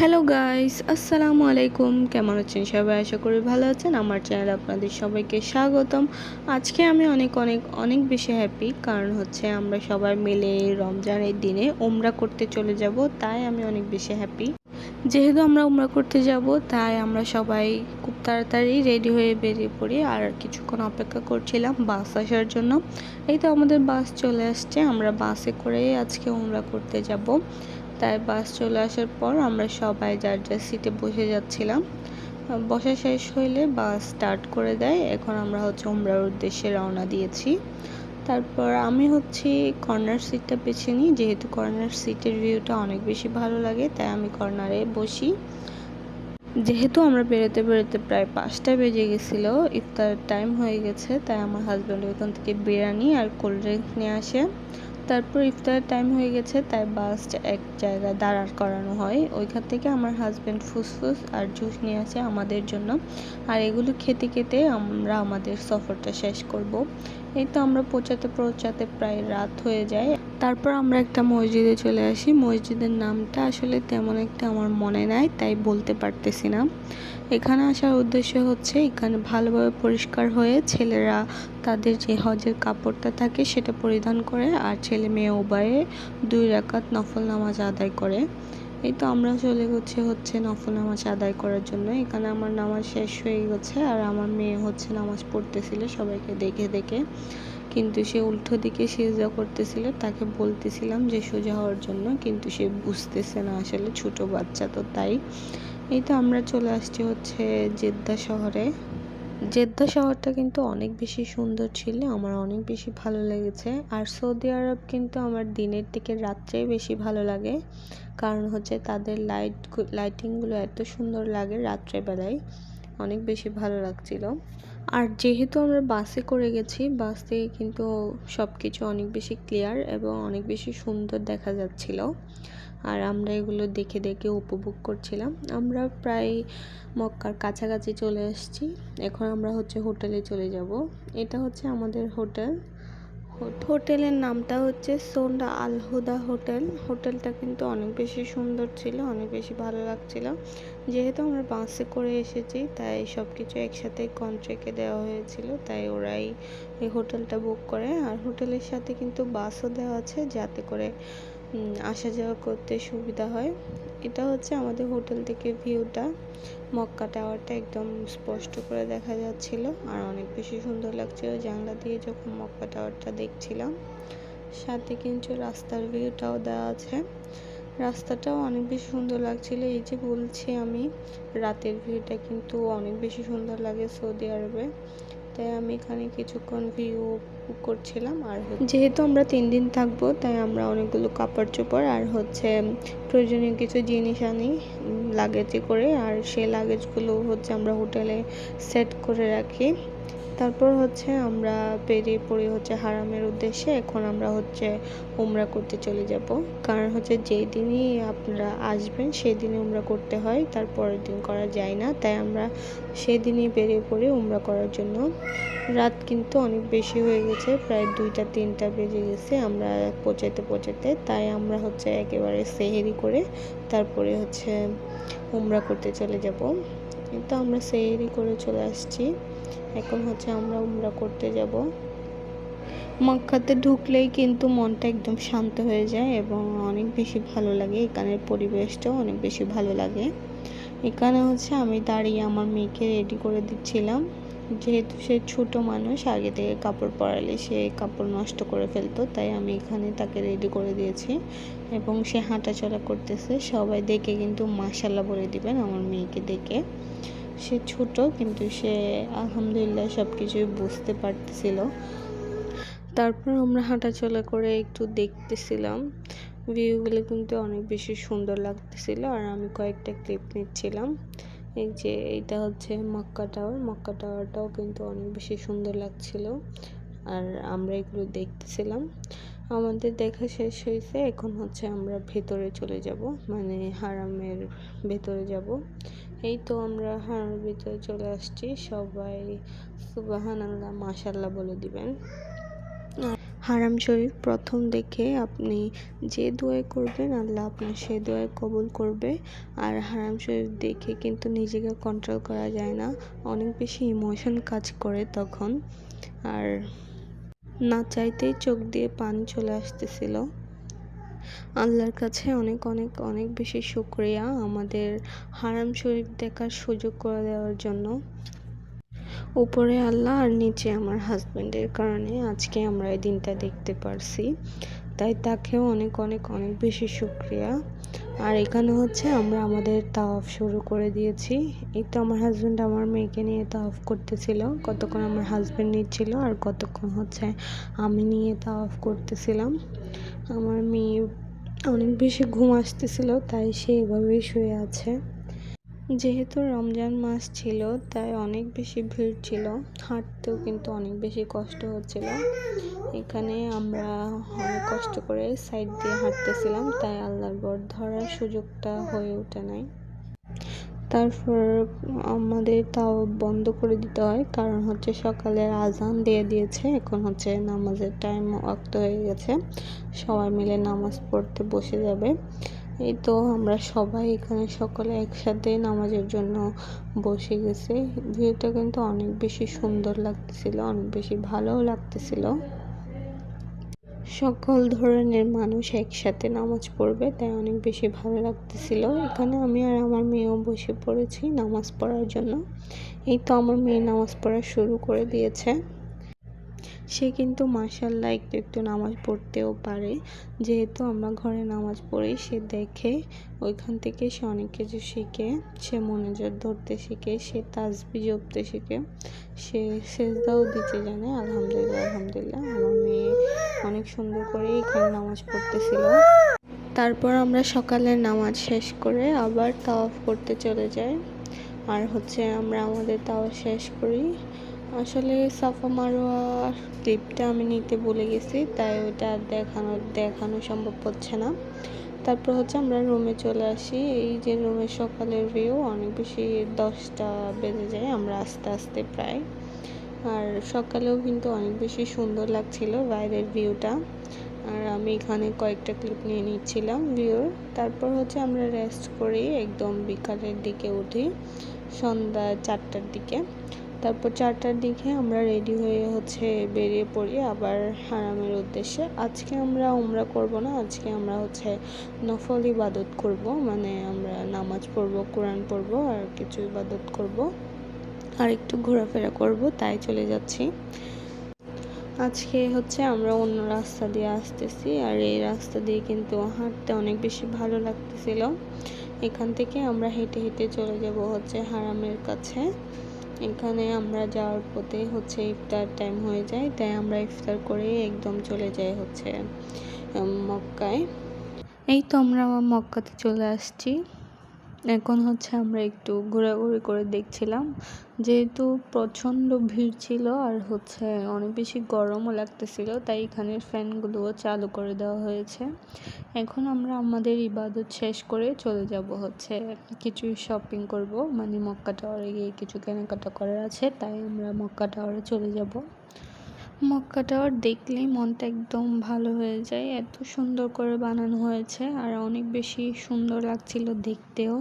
Hello guys আসসালামু আলাইকুম কেমন আছেন সবাই? আশা করি ভালো আছেন। আমার চ্যানেলে আপনাদের সবাইকে স্বাগতম। আজকে আমি অনেক অনেক অনেক বেশি হ্যাপি কারণ হচ্ছে আমরা সবাই মিলে রমজানের দিনে ওমরা করতে চলে যাব। তাই আমি অনেক বেশি হ্যাপি যেহেতু আমরা উমরা করতে যাব, তাই আমরা সবাই খুব তাড়াতাড়ি রেডি হয়ে বেরিয়ে পড়ি। আর কিছুক্ষণ অপেক্ষা করছিলাম বাস আসার জন্য। এই তো আমাদের বাস চলে আসছে। আমরা বাসে করেই আজকে উমরা করতে যাব। তাই বাস চলে আসার পর আমরা সবাই যার যার সিটে বসে যাচ্ছিলাম। বসা শেষ হইলে বাস স্টার্ট করে দেয়। এখন আমরা হচ্ছে উমরার উদ্দেশ্যে রওনা দিয়েছি। তারপর আমি হচ্ছে কর্নার সিটটা বেছে নিই। যেহেতু কর্নার সিটের ভিউটা অনেক বেশি ভালো লাগে, তাই আমি কর্নারে বসি। যেহেতু আমরা বেরোতে বেরোতে প্রায় পাঁচটা বেজে গেছিল, ইফতার টাইম হয়ে গেছে, তাই আমার হাজব্যান্ড ওইখান থেকে বিরিয়ানি আর কোল্ড ড্রিঙ্কস নিয়ে আসে। তারপর ইফতারের টাইম হয়ে গেছে, তাই বাস এক জায়গায় দাঁড়ার করানো হয়। ওইখান থেকে আমার হাজব্যান্ড ফুসফুস আর জুস নিয়ে আসে আমাদের জন্য। আর এগুলো খেতে খেতে আমরা আমাদের সফরটা শেষ করব। এই তো আমরা পৌঁছাতে পৌঁছাতে প্রায় রাত হয়ে যায়। তারপর আমরা একটা মসজিদে চলে আসি। মসজিদের নামটা আসলে তেমন একটা আমার মনে নাই, তাই বলতে পারতেছি না। এখানে আসার উদ্দেশ্য হচ্ছে, এখানে ভালোভাবে পরিষ্কার হয়ে ছেলেরা তাদের যে হজের কাপড়টা থাকে সেটা পরিধান করে, আর ছেলে মেয়ে উভয়ে দুই রাকাত নফল নামাজ আদায় করে। এই তো আমরা চলে গেছি হচ্ছে নফল নামাজ আদায় করার জন্য। এখানে আমার নামাজ শেষ হয়ে গেছে আর আমার মেয়ে হচ্ছে নামাজ পড়তেছিল সবাইকে দেখে দেখে। কিন্তু সে উল্টো দিকে সেজা করতেছিল, তাকে বলতেছিলাম যে সোজা হওয়ার জন্য, কিন্তু সে বুঝতেছে না আসলে, ছোট বাচ্চা তো তাই। এই তো আমরা চলে আসছি হচ্ছে জেদ্দা শহরে। জেদ্দা শহরটা কিন্তু অনেক বেশি সুন্দর ছিল, আমার অনেক বেশি ভালো লেগেছে। আর সৌদি আরব কিন্তু আমার দিনের থেকে রাত্রেই বেশি ভালো লাগে, কারণ হচ্ছে তাদের লাইট লাইটিংগুলো এত সুন্দর লাগে রাত্রেবেলায়, অনেক বেশি ভালো লাগছিল। আর যেহেতু আমরা বাসে করে গেছি বাস থেকে কিন্তু সব কিছু অনেক বেশি ক্লিয়ার এবং অনেক বেশি সুন্দর দেখা যাচ্ছিল। আর আমরা এগুলো দেখে দেখে উপভোগ করছিলাম। আমরা প্রায় মক্কার কাছাকাছি চলে এসেছি। এখন আমরা হচ্ছে হোটেলে চলে যাব। এটা হচ্ছে আমাদের হোটেল। হোটেলের নামটা হচ্ছে সোন্ডা আলহুদা হোটেল। হোটেলটা কিন্তু অনেক বেশি সুন্দর ছিল, অনেক বেশি ভালো লাগছিল। যেহেতু আমরা বাসে করে এসেছি, তাই সব কিছু একসাথে কন্ট্রাক্টে দেওয়া হয়েছিল, তাই ওরাই এই হোটেলটা বুক করে। আর হোটেলের সাথে কিন্তু বাসও দেওয়া আছে, যাতে করে আসা যাওয়া করতে সুবিধা হয়। এটা হচ্ছে আমাদের হোটেল থেকে ভিউটা। মক্কা টাওয়ারটা একদম স্পষ্ট করে দেখা যাচ্ছিল আর অনেক বেশি সুন্দর লাগছিল জানলা দিয়ে যখন মক্কা টাওয়ারটা দেখছিলাম। সাথে কিন্তু রাস্তার ভিউটাও দেওয়া আছে। রাস্তাটাও অনেক বেশি সুন্দর লাগছিল। এই যে বলছি আমি, রাতের ভিউটা কিন্তু অনেক বেশি সুন্দর লাগে সৌদি আরবে। তাই আমি এখানে কিছুক্ষণ ভিউ করছিলাম আর যেহেতু আমরা তিন দিন থাকব, তাই আমরা অনেকগুলো কাপড় চোপড় আর হচ্ছে প্রয়োজনীয় কিছু জিনিস আনি লাগেজে করে। আর সেই লাগেজগুলো হচ্ছে আমরা হোটেলে সেট করে রাখি। তারপর হচ্ছে আমরা বেরিয়ে পড়ি হচ্ছে হারামের উদ্দেশ্যে। এখন আমরা হচ্ছে উমরা করতে চলে যাব। কারণ হচ্ছে যেই দিনই আপনারা আসবেন সেই দিনে উমরা করতে হয়, তার পরের দিন করা যায় না। তাই আমরা সেই দিনই বেরিয়ে পড়ি উমরা করার জন্য। রাত কিন্তু অনেক বেশি হয়ে গেছে, প্রায় দুইটা, তিনটা বেজে গেছে আমরা পৌঁছাতে পৌঁছাতে তাই আমরা হচ্ছে একেবারে সেহেরি করে তারপরে হচ্ছে উমরা করতে চলে যাব। কিন্তু আমরা সেই করে চলে আসছি। এখন হচ্ছে আমরা উমরা করতে যাব। মক্কাতে ঢুকলেই কিন্তু মনটা একদম শান্ত হয়ে যায় এবং অনেক বেশি ভালো লাগে। এখানের পরিবেশটাও অনেক বেশি ভালো লাগে। এখানে হচ্ছে আমি দাঁড়িয়ে আমার মেয়েকে রেডি করে দিচ্ছিলাম। যেহেতু সে ছোট মানুষ, আগে থেকে কাপড় পরালে সে কাপড় নষ্ট করে ফেলতো, তাই আমি এখানে তাকে রেডি করে দিয়েছি। এবং সে হাঁটাচলা করতেছে। সবাই দেখে কিন্তু মাসাল্লাহ বলে দিবেন আমার মেয়েকে দেখে। সে ছোট, কিন্তু সে আলহামদুলিল্লাহ সব কিছুই বুঝতে পারতেছিল। তারপর আমরা হাঁটাচলা করে একটু দেখতেছিলাম। ভিউগুলো কিন্তু অনেক বেশি সুন্দর লাগতেছিল। আর আমি কয়েকটা ক্লিপ নিচ্ছিলাম। এই যে এইটা হচ্ছে মক্কা টাওয়ার। মক্কা টাওয়ারটাও কিন্তু অনেক বেশি সুন্দর লাগছিল আর আমরা এগুলো দেখতেছিলাম। আমাদের দেখা শেষ হয়েছে, এখন হচ্ছে আমরা ভেতরে চলে যাব মানে হারামের ভেতরে যাব। এই তো আমরা হারামের ভিতরে চলে আসছি। সবাই সুবাহান আল্লাহ মাশাল্লাহ বলে দিবেন। হারাম শরীফ প্রথম দেখে আপনি যে দোয়াই করবেন, আল্লাহ আপনার সে দোয়াই কবুল করবে। আর হারাম শরীফ দেখে কিন্তু নিজেকে কন্ট্রোল করা যায় না। অনেক বেশি ইমোশন কাজ করে তখন। আর না চাইতেই চোখ দিয়ে পানি চলে আসতেছিল। আল্লাহর কাছে অনেক অনেক অনেক বেশি শুক্রিয়া আমাদের হারাম শরীফ দেখার সুযোগ করে দেওয়ার জন্য। উপরে আল্লাহ আর নিচে আমার হাজব্যান্ডের কারণে আজকে আমরা এই দিনটা দেখতে পারছি। তাই তাকেও অনেক অনেক অনেক বেশি শুক্রিয়া। আর এখানে হচ্ছে আমরা আমাদের তাওয়াফ শুরু করে দিয়েছি। এই তো আমার হাজব্যান্ড আমার মেয়েকে নিয়ে তাওয়াফ করতেছিল। কতক্ষণ আমার হাজব্যান্ড নিচ্ছিল আর কতক্ষণ হচ্ছে আমি নিয়ে তাওয়াফ করতেছিলাম। আমার মেয়ে অনেক বেশি ঘুম আসতেছিল, তাই সে এভাবেই শুয়ে আছে। যেহেতু রমজান মাস ছিল, তাই অনেক বেশি ভিড় ছিল। হাঁটতেও কিন্তু অনেক বেশি কষ্ট হচ্ছিল। এখানে আমরা অনেক কষ্ট করে সাইড দিয়ে হাঁটতেছিলাম, তাই আল্লাহর বর ধরার সুযোগটা হয়ে ওঠে নাই। তারপর আমাদের তাও বন্ধ করে দিতে হয়, কারণ হচ্ছে সকালে আজান দিয়ে দিয়েছে, এখন হচ্ছে নামাজের টাইম অক্ত হয়ে গেছে। সবাই মিলে নামাজ পড়তে বসে যাবে। এই তো আমরা সবাই এখানে সকলে একসাথে নামাজের জন্য বসে গেছে। ভিউটা কিন্তু অনেক বেশি সুন্দর লাগতেছিল, অনেক বেশি ভালোও লাগতেছিল। সকল ধরনের মানুষ একসাথে নামাজ পড়বে, তাই অনেক বেশি ভালো লাগতেছিল। এখানে আমি আর আমার মেয়েও বসে পড়েছি নামাজ পড়ার জন্য। এই তো আমার মেয়ে নামাজ পড়া শুরু করে দিয়েছে। সে কিন্তু মাসাল্লাহ একটু একটু নামাজ পড়তেও পারে। যেহেতু আমরা ঘরে নামাজ পড়ি, সে দেখে, ওইখান থেকে সে অনেক কিছু শিখে, সে মনোযোগ ধরতে শিখে, সে তাজবি জপতে শিখে, সে সেজদাও দিতে জানে। আলহামদুলিল্লাহ আলহামদুলিল্লাহ, আমার মেয়ে অনেক সুন্দর করে এখানে নামাজ পড়তেছিল। তারপর আমরা সকালের নামাজ শেষ করে আবার তাওয়াফ করতে চলে যাই। আর হচ্ছে আমরা আমাদের তাওয়াফ শেষ করি। আসলে সাফা মারোয়ার ক্লিপটা আমি নিতে ভুলে গেছি, তাই ওটা দেখানো দেখানো সম্ভব হচ্ছে না। তারপর হচ্ছে আমরা রুমে চলে আসি, এই যে রুমের সকালের ভিউ অনেক বেশি দশটা বেজে যায় আমরা আস্তে আস্তে প্রায়। আর সকালেও কিন্তু অনেক বেশি সুন্দর লাগছিল বাইরের ভিউটা আর আমি এখানে কয়েকটা ক্লিপ নিয়ে নিচ্ছিলাম ভিউর তারপর হচ্ছে আমরা রেস্ট করি, একদম বিকালের দিকে উঠি, সন্ধ্যা চারটার দিকে। তারপর চারটার দিকে আমরা রেডি হয়ে হচ্ছে বেরিয়ে পড়ি আবার হারামের উদ্দেশ্যে। আজকে আমরা উমরা করব না, আজকে আমরা হচ্ছে নফল ইবাদত করব মানে আমরা নামাজ পড়ব, কোরআন পড়ব আর কিছু ইবাদত করব। আর একটু ঘোরাফেরা করব, তাই চলে যাচ্ছি। আজকে হচ্ছে আমরা অন্য রাস্তা দিয়ে আসতেছি আর এই রাস্তা দিয়ে কিন্তু হাঁটতে অনেক বেশি ভালো লাগতেছিল। এখান থেকে আমরা হেঁটে হেঁটে চলে যাব হচ্ছে হারামের কাছে। এখানে আমরা যাওয়ার পথে হচ্ছে ইফতার টাইম হয়ে যায়, তাই আমরা ইফতার করে একদম চলে যাই হচ্ছে মক্কায়। এই তো আমরা মক্কাতে চলে আসছি। এখন হচ্ছে আমরা একটু ঘোরাঘুরি করে দেখছিলাম। যেহেতু প্রচণ্ড ভিড় ছিল আর হচ্ছে অনেক বেশি গরমও লাগতেছিল, তাই এখানের ফ্যানগুলোও চালু করে দেওয়া হয়েছে। এখন আমরা আমাদের ইবাদত শেষ করে চলে যাব হচ্ছে কিছু শপিং করব। মানে মক্কা টাওয়ারে গিয়ে কিছু কেনাকাটা করার আছে, তাই আমরা মক্কা টাওয়ারে চলে যাব। মক্কা টাওয়ার দেখলেই মনটা একদম ভালো হয়ে যায়। এত সুন্দর করে বানানো হয়েছে আর অনেক বেশি সুন্দর লাগছিল দেখতেও।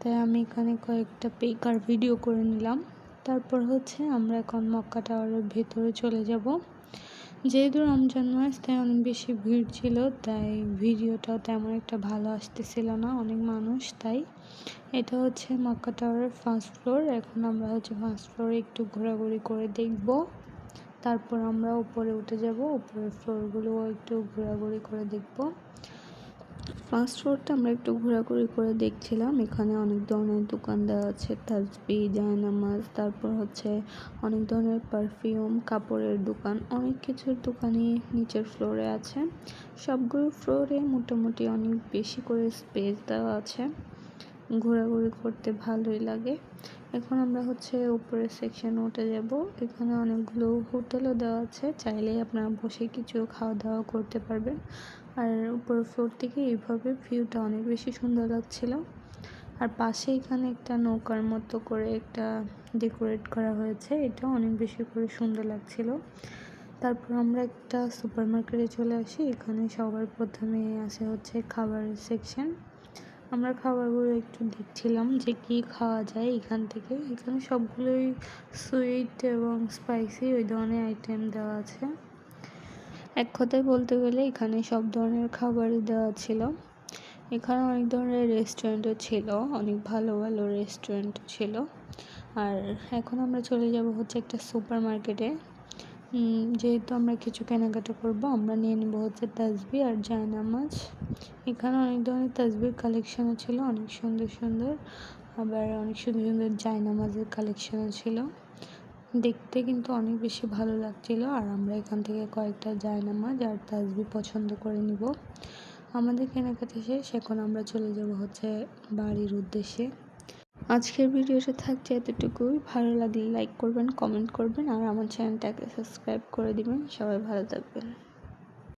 তাই আমি এখানে কয়েকটা পেকার ভিডিও করে নিলাম। তারপর হচ্ছে আমরা এখন মক্কা টাওয়ারের ভেতরে চলে যাব। যেহেতু রমজান মাস, তাই অনেক বেশি ভিড় ছিল, তাই ভিডিওটাও তেমন একটা ভালো আসতেছিল না অনেক মানুষ, তাই এটা হচ্ছে মক্কা টাওয়ারের ফার্স্ট ফ্লোর এখন আমরা হচ্ছে ফার্স্ট ফ্লোরে একটু ঘোরাঘুরি করে দেখব। তারপর আমরা উপরে উঠে যাব। উপরের ফ্লোরগুলোও একটু ঘোরাঘুরি করে দেখব। ফার্স্ট ফ্লোরটা আমরা একটু ঘোরাঘুরি করে দেখছিলাম। এখানে অনেক ধরনের দোকান দেওয়া আছে, তাজবি, জায়নামাজ, তারপর হচ্ছে অনেক ধরনের পারফিউম কাপড়ের দোকান, অনেক কিছুর দোকানই নিচের ফ্লোরে আছে। সবগুলো ফ্লোরে মোটামুটি অনেক বেশি করে স্পেস দেওয়া আছে। ঘোরাঘুরি করতে ভালোই লাগে। এখন আমরা হচ্ছে উপরের সেকশনে উঠে যাব। এখানে অনেকগুলো হোটেলও দেওয়া আছে। চাইলেই আপনারা বসে কিছু খাওয়া দাওয়া করতে পারবেন। আর উপর ফ্লোর থেকে এইভাবে ভিউটা অনেক বেশি সুন্দর লাগছিল। আর পাশে এখানে একটা নৌকার মতো করে একটা ডেকোরেট করা হয়েছে। এটা অনেক বেশি করে সুন্দর লাগছিল। তারপর আমরা একটা সুপার মার্কেটে চলে আসি। এখানে সবার প্রথমে আসে হচ্ছে খাবারের সেকশন আমরা খাবারগুলো একটু দেখছিলাম যে কি খাওয়া যায় এখান থেকে। এখানে সবগুলোই সুইট এবং স্পাইসি ওই ধরনের আইটেম দেওয়া আছে। এক কথায় বলতে গেলে এখানে সব ধরনের খাবারই দেওয়া ছিল। এখানে অনেক ধরনের রেস্টুরেন্টও ছিল, অনেক ভালো ভালো রেস্টুরেন্ট ছিল। আর এখন আমরা চলে যাব হচ্ছে একটা সুপার মার্কেটে যেহেতু আমরা কিছু কেনাকাটা করব, আমরা নিয়ে নেব হচ্ছে তাজবি আর জায়নামাজ এখানে অনেক ধরনের তাসবির কালেকশনও ছিল, অনেক সুন্দর সুন্দর। আবার অনেক সুন্দর সুন্দর জায়নামাজের কালেকশনও ছিল। দেখতে কিন্তু অনেক বেশি ভালো লাগছিল আর আমরা এখান থেকে কয়েকটা জায়নামাজ আর তাজবি পছন্দ করে নিব। আমাদের কেনাকাটা শেষ, এখন আমরা চলে যাব হচ্ছে বাড়ির উদ্দেশ্যে। আজকের ভিডিওতে থাকছে এতটুকুই ভালো লাগলে লাইক করবেন কমেন্ট করবেন, আর আমার চ্যানেলটাকে সাবস্ক্রাইব করে দিবেন। সবাই ভালো থাকবেন।